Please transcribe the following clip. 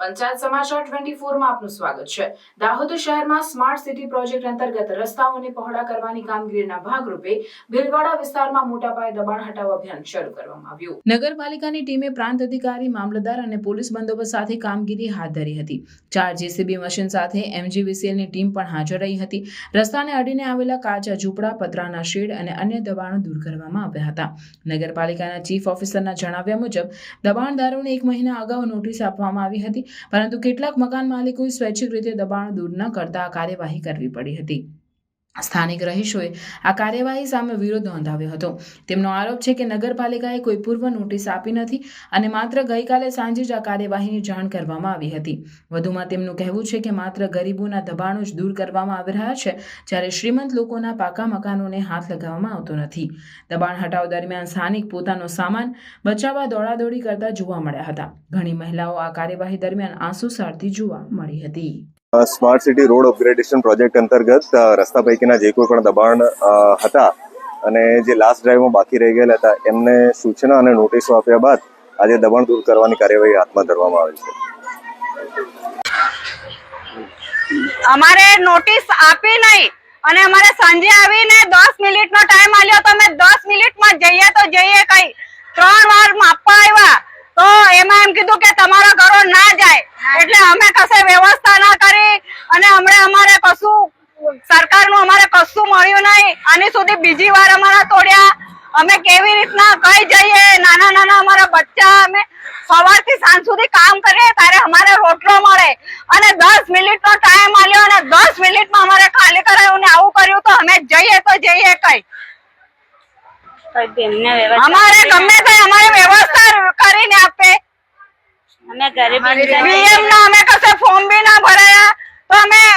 પંચાયત સમાચાર ટ્વેન્ટી ફોરમાં આપનું સ્વાગત છે. દાહોદ શહેરમાં સ્માર્ટ સિટી પ્રોજેક્ટ અંતર્ગત રસ્તાઓને પહોળા કરવાની કામગીરીના ભાગરૂપે ભીલવાડા વિસ્તારમાં મોટા પાયે દબાણ હટાવ અભિયાન શરૂ કરવામાં આવ્યું. નગરપાલિકાની ટીમે પ્રાંત અધિકારી, મામલતદાર અને પોલીસ બંદોબસ્ત સાથે કામગીરી હાથ ધરી હતી. ચાર જેસીબી મશીન સાથે એમજીવીસીએલની ટીમ પણ હાજર રહી હતી. રસ્તાને અડીને આવેલા કાચા ઝૂંપડા, પતરાના શેડ અને અન્ય દબાણો દૂર કરવામાં આવ્યા હતા. નગરપાલિકાના ચીફ ઓફિસરના જણાવ્યા મુજબ, દબાણદારોને એક મહિના અગાઉ નોટિસ આપવામાં આવી હતી. પરંતુ કેટલાક મકાન માલિકોએ સ્વૈચ્છિક રીતે દબાણ દૂર ન કરતા કાર્યવાહી કરવી પડી હતી. સ્થાનિક રહીશોએ આ કાર્યવાહી સામે વિરોધ નોંધાવ્યો હતો. તેમનો આરોપ છે કે નગરપાલિકાએ કોઈ પૂર્વ નોટિસ આપી નથી અને માત્ર ગઈકાલે સાંજે જ આ કાર્યવાહીની જાણ કરવામાં આવી હતી. વધુમાં તેમનું કહેવું છે કે માત્ર ગરીબોના દબાણો જ દૂર કરવામાં આવી રહ્યા છે, જ્યારે શ્રીમંત લોકોના પાકા મકાનોને હાથ લગાવવામાં આવતો નથી. દબાણ હટાવ દરમિયાન સ્થાનિક પોતાનો સામાન બચાવવા દોડાદોડી કરતા જોવા મળ્યા હતા. ઘણી મહિલાઓ આ કાર્યવાહી દરમિયાન આંસુ સારતી જોવા મળી હતી. Smart city road upgradation project અંતર્ગત રસ્તા પૈકીના જે કોઈ પણ દબાણ હતા અને જે લાસ્ટ ડ્રાઈવમાં બાકી રહી ગયેલા હતા, એમને સૂચના અને નોટિસો આપ્યા બાદ આજે દબાણ દૂર કરવાની કાર્યવાહી હાથમાં ધરવામાં આવી છે. અમારે નોટિસ આપી નહીં અને અમારે સાંજે આવીને દસ મિનિટનો ટાઈમ આલ્યો તો અમે દસ મિનિટમાં જઈએ તો જઈએ કઈ. ત્રણ વાર માપવા આવ્યા તો એમાં એમ કીધું કે તમારા ઘરો ના જાય. એટલે અમે કશે વ્યવસ્થા ના અને હમણાં અમારે કશું સરકારનું અમારે કશું મળ્યું નહીં. આની સુધી બીજી વાર અમારા તોડ્યા. અમે કેવી રીતના કઈ જઈએ? નાના નાના અમારા બચ્ચા અમે સવારથી સાંજ સુધી કામ કરીએ ત્યારે અમારે રોટલો મળે. અને દસ મિનિટનો ટાઈમ આલ્યો અને દસ મિનિટમાં અમારે ખાલી કરાયું ને આવું કર્યું તો અમે જઈએ તો જઈએ કઈ. અમારે ગમે તે અમારે વ્યવસ્થા કરીને આપે. અમે ગરીબ અમે કશે ફોર્મ બી ના ભરાયા. તો